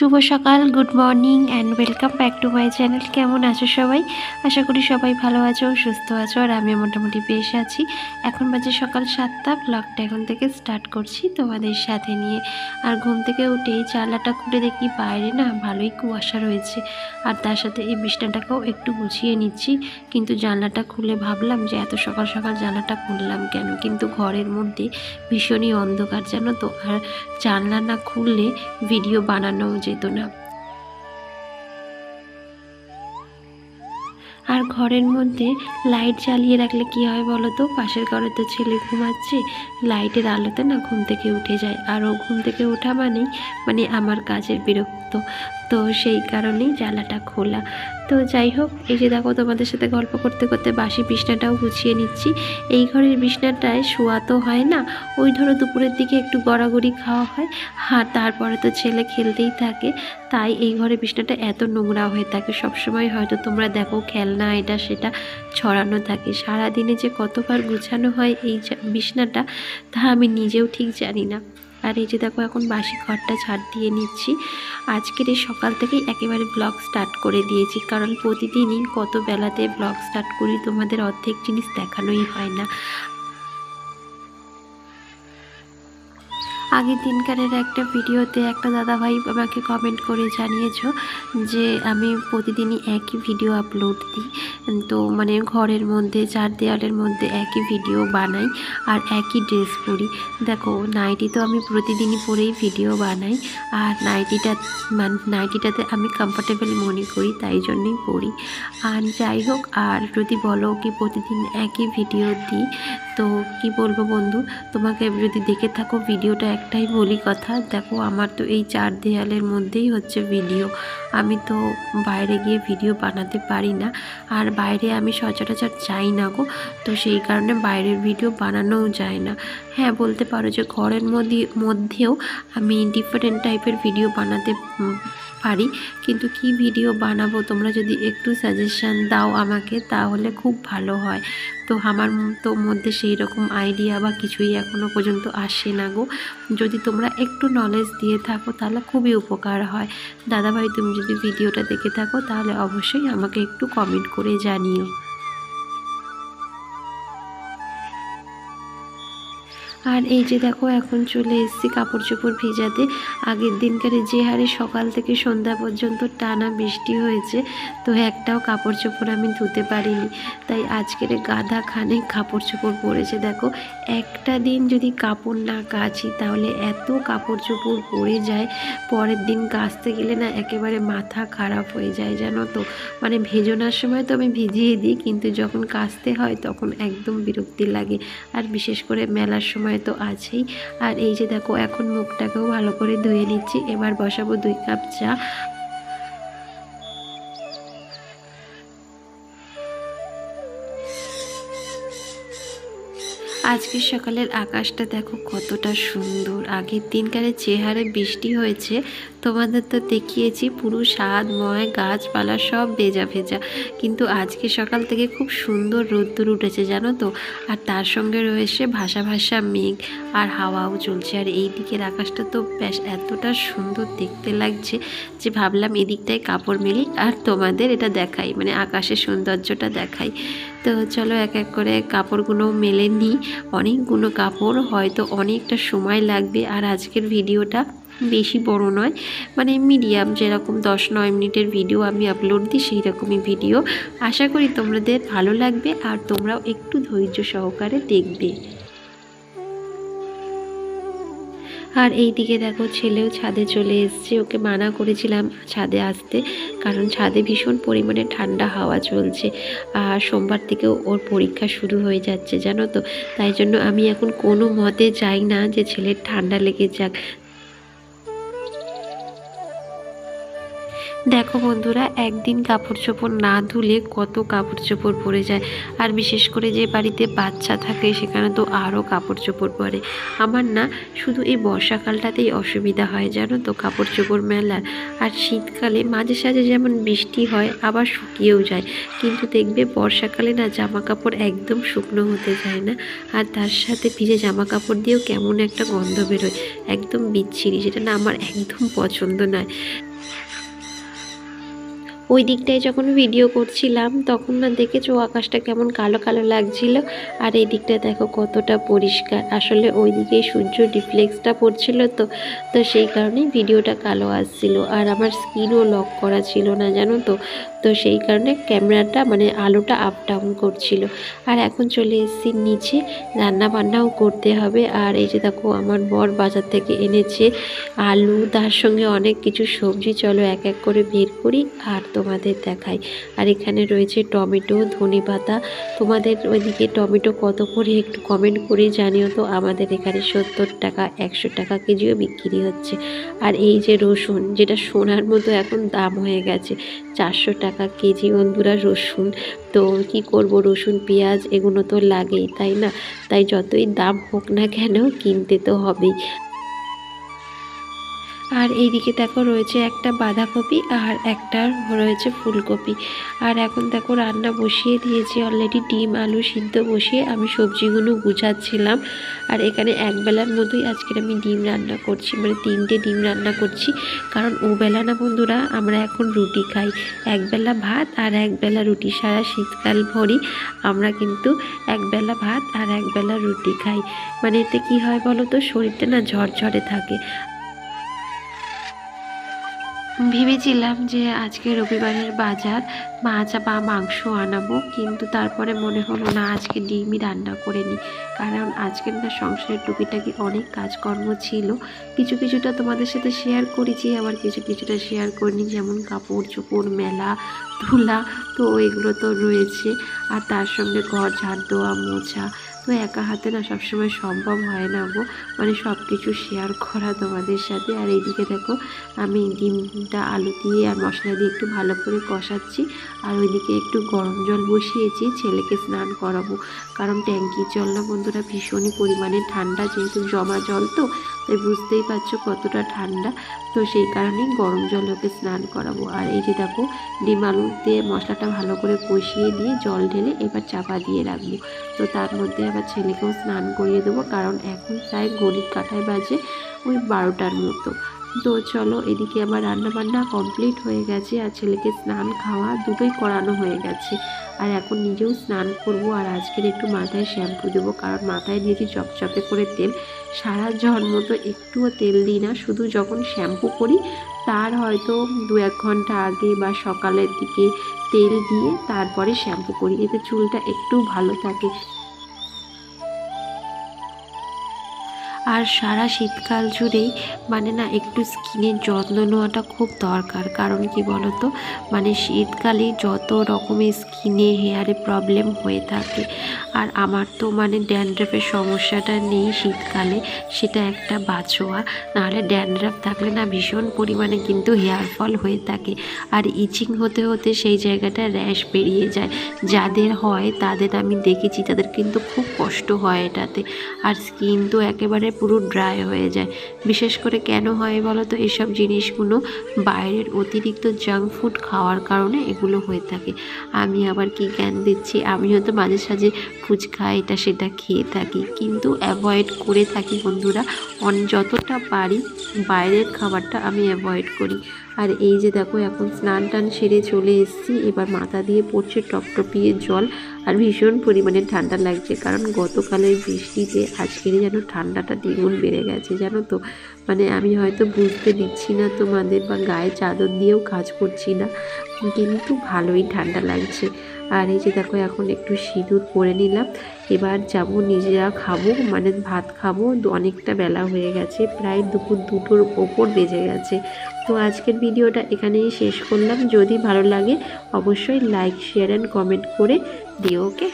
শুভ সকাল good morning and welcome back to my channel কেমন আছো সবাই? আশা করি সবাই ভালো আছো, সুস্থ আছো, আর আমি মোটামুটি বেশ আছি। এখন বাজে সকাল সাতটা ব্লগটা এখন থেকে স্টার্ট করছি তোমাদের সাথে নিয়ে। আর ঘুম থেকে উঠেই জানলাটা খুলে দেখি বাইরে না ভালোই কুয়াশা রয়েছে। আর তার সাথে এই বিছনাটাকেও একটু গুছিয়ে নিচ্ছি। কিন্তু জানলাটা খুলে ভাবলাম যে এত সকাল সকাল জানলাটা খুললাম কেন? কিন্তু ঘরের মধ্যে ভীষণই অন্ধকার জানো তো। আর জানলা না খুললে ভিডিও বানানো যেত না। আর ঘরের মধ্যে লাইট জ্বালিয়ে রাখলে কি হয় বলো তো? পাশের ঘরে তো ছেলে ঘুমাচ্ছে লাইটের আলোতে না ঘুম থেকে উঠে যায়। আর ও ঘুম থেকে ওঠা মানেই মানে আমার কাজের বিরক্ত। তো সেই কারণেই জ্বালাটা খোলা। তো যাই হোক, এই যে দেখো তোমাদের সাথে গল্প করতে করতে বাসি বিছনাটাও গুছিয়ে নিচ্ছি। এই ঘরের বিছনাটায় শোয়া তো হয় না, ওই ধরো দুপুরের দিকে একটু গড়াগড়ি খাওয়া হয়। আর তারপরে তো ছেলে খেলতেই থাকে, তাই এই ঘরে বিছনাটা এত নোংরা হয়ে থাকে। সবসময় হয়তো তোমরা দেখো খেলনা, এটা সেটা ছড়ানো থাকে। সারাদিনে যে কতবার গুছানো হয় এই বিছনাটা তা আমি নিজেও ঠিক জানি না। আর এই যে দেখো, এখন বাসি ঘরটা ছাড় দিয়ে নিচ্ছি। আজকের এই সকাল থেকেই একেবারে ব্লগ স্টার্ট করে দিয়েছি। কারণ প্রতিদিনই কত বেলাতে ব্লগ স্টার্ট করি, তোমাদের অর্ধেক জিনিস দেখানোই হয় না। আগের দিনকারের একটা ভিডিওতে একটা দাদাভাই আমাকে কমেন্ট করে জানিয়েছো যে আমি প্রতিদিনই একই ভিডিও আপলোড দিই। তো মানে ঘরের মধ্যে, চার দেওয়ালের মধ্যে একই ভিডিও বানাই আর একই ড্রেস পরি। দেখো নাইটি তো আমি প্রতিদিনই পরেই ভিডিও বানাই আর নাইটিটা মানে নাইটিটাতে আমি কমফোর্টেবল মনে করি, তাই জন্যই পরি। আর যাই হোক, আর যদি বলো কি প্রতিদিন একই ভিডিও দিই, তো কি বলব বন্ধু? তোমাকে যদি দেখে থাকো ভিডিওটা একটাই বলি কথা, দেখো আমার তো এই চার দেয়ালের মধ্যেই হচ্ছে ভিডিও আমি তো বাইরে গিয়ে ভিডিও বানাতে পারি না, আর বাইরে আমি সচরাচর যাই না গো, তো সেই কারণে বাইরের ভিডিও বানানোও যায় না। হ্যাঁ বলতে পারো যে ঘরের মধ্যে, মধ্যেও আমি ডিফারেন্ট টাইপের ভিডিও বানাতে পারি, কিন্তু কি ভিডিও বানাবো? তোমরা যদি একটু সাজেশান দাও আমাকে, তাহলে খুব ভালো হয়। তো আমার তো মধ্যে সেই রকম আইডিয়া বা কিছুই এখনও পর্যন্ত আসে না গো। যদি তোমরা একটু নলেজ দিয়ে থাকো, তাহলে খুবই উপকার হয়। দাদাভাই, তুমি যদি ভিডিওটা দেখে থাকো, তাহলে অবশ্যই আমাকে একটু কমেন্ট করে জানিও। আর এই যে দেখো, এখন চলে এসেছি কাপড় চোপড় ভেজাতে। আগের দিনকার যে হারে সকাল থেকে সন্ধ্যা পর্যন্ত টানা বৃষ্টি হয়েছে, তো একটাও কাপড় চোপড় আমি ধুতে পারিনি। তাই আজকের গাধা খানে কাপড় চোপড় পরেছে দেখো, একটা দিন যদি কাপড় না কাচি, তাহলে এত কাপড় চোপড় পরে যায়, পরের দিন কাচতে গেলে না একেবারে মাথা খারাপ হয়ে যায়, জানো তো। মানে ভেজোনার সময় তো আমি ভিজিয়ে দিই, কিন্তু যখন কাচতে হয় তখন একদম বিরক্তি লাগে। আর বিশেষ করে মেলার সময় তো আছেই। আর এই যে দেখো, এখন মুখটাকেও ভালো করে ধুয়ে নিচ্ছি। এবার বসাবো দুই কাপ চা। আজকে সকালের আকাশটা দেখো কতটা সুন্দর। আগের দিনকারে চেহারে বৃষ্টি হয়েছে, তোমাদের তো দেখিয়েছি পুরো স্বাদ, ময়, গাছপালা সব ভেজা ভেজা। কিন্তু আজকে সকাল থেকে খুব সুন্দর রোদ্দুর উঠেছে জানো তো? আর তার সঙ্গে রয়েছে ভাসা ভাসা মেঘ। আর হাওয়াও চলছে। আর এই দিকের আকাশটা তো বেশ এতটা সুন্দর দেখতে লাগছে যে ভাবলাম এদিকটায় কাপড় মেলি আর তোমাদের এটা দেখাই মানে আকাশের সৌন্দর্যটা দেখাই। তো চলো এক এক করে কাপড়গুলো মেলে নিই। অনেকগুলো কাপড় হয়তো অনেকটা সময় লাগবে আর আজকের ভিডিওটা বেশি বড় নয় মানে মিডিয়াম যেরকম দশ নয় মিনিটের ভিডিও আমি আপলোড দিই সেই রকমই ভিডিও। আশা করি তোমাদের ভালো লাগবে আর তোমরাও একটু ধৈর্য সহকারে দেখবে। আর এই দিকে দেখো ছেলেও ছাদে চলে এসছে, ওকে মানা করেছিলাম ছাদে আসতে, কারণ ছাদে ভীষণ পরিমাণে ঠান্ডা হাওয়া চলছে আর সোমবার থেকে ওর পরীক্ষা শুরু হয়ে যাচ্ছে, জানো তো? তাই জন্য আমি এখন কোনো মতে যাই না যে ছেলের ঠান্ডা লেগে যাক। দেখো বন্ধুরা, একদিন কাপড় চোপড় না ধুলে কত কাপড় চোপড় পরে যায়। আর বিশেষ করে যে বাড়িতে বাচ্চা থাকে, সেখানে তো আরও কাপড় চোপড় পরে আমার না শুধু এই বর্ষাকালটাতেই অসুবিধা হয়, জানো তো কাপড় চোপড় মেলার। আর শীতকালে মাঝে সাঝে যেমন বৃষ্টি হয়, আবার শুকিয়েও যায়। কিন্তু দেখবে বর্ষাকালে না জামা কাপড় একদম শুকনো হতে যায় না। আর তার সাথে ভিজে জামা কাপড় দিয়েও কেমন একটা গন্ধ বেরোয়। একদম বিচ্ছিরি, যেটা না আমার একদম পছন্দ নয়। ওই দিকটায় যখন ভিডিও করছিলাম, তখন না দেখেছ আকাশটা কেমন কালো কালো লাগছিল? আর এই দিকটা দেখো কতটা পরিষ্কার। আসলে ওই দিকে সূর্য রিফ্লেক্সটা পড়ছিল তো তো সেই কারণেই ভিডিওটা কালো আসছিল। আর আমার স্কিনও লক করা ছিল না, জানো তো? তো সেই কারণে ক্যামেরাটা মানে আলোটা আপ ডাউন করছিল। আর এখন চলে এসেছি নিচে। রান্না বান্নাও করতে হবে। আর এই যে দেখো, আমার বর বাজার থেকে এনেছে আলু। তার সঙ্গে অনেক কিছু সবজি। চলো এক এক করে বের করি আর তোমাদের দেখাই। আর এখানে রয়েছে টমেটো, ধনে পাতা। তোমাদের ওইদিকে টমেটো কত করে একটু কমেন্ট করে জানিও তো। আমাদের এখানে সত্তর টাকা, একশো টাকা কেজিও বিক্রি হচ্ছে। আর এই যে রসুন, যেটা সোনার মতো এখন দাম হয়ে গেছে, চারশো টাকা। কেজি বন্ধুরা রসুন। তো কি করব, রসুন, পেঁয়াজ, এগুলো তো লাগেই, তাই না? তাই যতই দাম হোক না কেন কিনতে তো হবেই। আর এইদিকে দেখো রয়েছে একটা বাঁধাকপি আর একটা রয়েছে ফুলকপি। আর এখন দেখো রান্না বসিয়ে দিয়েছি অলরেডি ডিম, আলু সিদ্ধ বসিয়ে আমি সবজিগুলো গুছাচ্ছিলাম। আর এখানে একবেলার মতোই আজকের আমি ডিম রান্না করছি মানে তিনটে ডিম রান্না করছি। কারণ ওবেলা না বন্ধুরা, আমরা এখন রুটি খাই। একবেলা ভাত আর একবেলা রুটি, সারা শীতকাল ভরি আমরা কিন্তু একবেলা ভাত আর একবেলা রুটি খাই। মানে এতে কি হয় বলো তো, শরীরটা না ঝরঝরে থাকে। ভেবেছিলাম যে আজকে রবিবারের বাজার মাছ বা মাংস আনাবো, কিন্তু তারপরে মনে হলো না আজকে ডিমই রান্না করে নিই কারণ আজকের না সংসারের টুকিটাকি অনেক কাজকর্ম ছিল। কিছু কিছুটা তোমাদের সাথে শেয়ার করেছি, আবার কিছু কিছুটা শেয়ার করিনি, যেমন কাপড় চোপড়, মেলা, ধুলা, তো এগুলো তো রয়েছে। আর তার সঙ্গে ঘর, ঝাড় দেওয়া, মোছা তো একা হাতে না সবসময় সম্ভব হয় না গো। মানে সব কিছু শেয়ার করা তোমাদের সাথে। আর এইদিকে দেখো, আমি ডিমটা আলু দিয়ে আর মশলা দিয়ে একটু ভালো করে কষাচ্ছি। আর ওইদিকে একটু গরম জল বসিয়েছি, ছেলেকে স্নান করাবো। কারণ ট্যাঙ্কির জল না বন্ধুরা ভীষণই পরিমাণে ঠান্ডা, যেহেতু জমা জল তো তাই বুঝতেই পারছ কতটা ঠান্ডা। তো সেই কারণেই গরম জল ওকে স্নান করাবো। আর এই যে দেখো, ডিম আলু দিয়ে মশলাটা ভালো করে কষিয়ে দিয়ে জল ঢেলে এবার চাপা দিয়ে রাখব। তো তার মধ্যে আবার ছেলেকেও স্নান করিয়ে দেবো, কারণ এখন প্রায় গরিব কাঁটায় বাজে ওই বারোটার মতো। তো চলো, এদিকে আমার রান্না বান্না কমপ্লিট হয়ে গেছে আর ছেলেকে স্নান খাওয়া দুটোই করানো হয়ে গেছে। আর এখন নিজেও স্নান করব আর আজকের একটু মাথায় শ্যাম্পু দেবো, কারণ মাথায় দিয়েছি চপচপে করে তেল। সারা জন্ম তো একটুও তেল দিই না, শুধু যখন শ্যাম্পু করি, তার হয়তো দু এক ঘণ্টা আগে বা সকালের দিকে তেল দিয়ে তারপরে শ্যাম্পু করি, এতে চুলটা একটু ভালো থাকে। আর সারা শীতকাল জুড়েই মানে না একটু স্কিনের যত্ন নেওয়াটা খুব দরকার। কারণ কি বলতো? মানে শীতকালে যত রকমের স্কিনে হেয়ারে প্রবলেম হয়ে থাকে, আর আমার তো মানে ড্যান্ড্রাফের সমস্যাটা নেই শীতকালে, সেটা একটা বাছোয়া। নাহলে ড্যান্ড্রাফ থাকলে না ভীষণ পরিমাণে কিন্তু হেয়ার ফল হয়ে থাকে। আর ইচিং হতে হতে সেই জায়গাটা র্যাশ বেরিয়ে যায়। যাদের হয় তাদের আমি দেখেছি, তাদের কিন্তু খুব কষ্ট হয় এটাতে। আর স্কিন তো একেবারে পুরো ড্রাই হয়ে যায়। বিশেষ করে কেন হয় বলো তো এসব জিনিসগুলো বাইরের অতিরিক্ত জাঙ্ক ফুড খাওয়ার কারণে এগুলো হয়ে থাকে। আমি আবার কি জ্ঞান দিচ্ছি? আমিও তো মাঝে সাঝে ফুচকা এটা সেটা খেয়ে থাকি। কিন্তু অ্যাভয়েড করে থাকি বন্ধুরা, অন যতটা পারি বাইরের খাবারটা আমি অ্যাভয়েড করি। আর এই যে দেখো, এখন স্নান টান সেরে চলে এসেছি। এবার মাথা দিয়ে পড়ছে টপটপিয়ে জল। আর ভীষণ পরিমাণে ঠান্ডা লাগছে। কারণ গতকালের বৃষ্টিতে আজকেরই যেন ঠান্ডাটা দ্বিগুণ বেড়ে গেছে, জানো তো? মানে আমি হয়তো বুঝতে দিচ্ছি না তোমাদের বা গায়ে চাদর দিয়েও কাজ করছি না, কিন্তু ভালোই ঠান্ডা লাগছে। আর এই যে দেখো, এখন একটু সিঁদুর পরে নিলাম। এবার যাব নিজেরা খাব মানে ভাত খাব। অনেকটা বেলা হয়ে গেছে, প্রায় দুপুর দুটোর ওপর বেজে গেছে। তো আজকের ভিডিওটা এখানেই শেষ করলাম। যদি ভালো লাগে, অবশ্যই লাইক শেয়ার অ্যান্ড কমেন্ট করে দিও ওকে?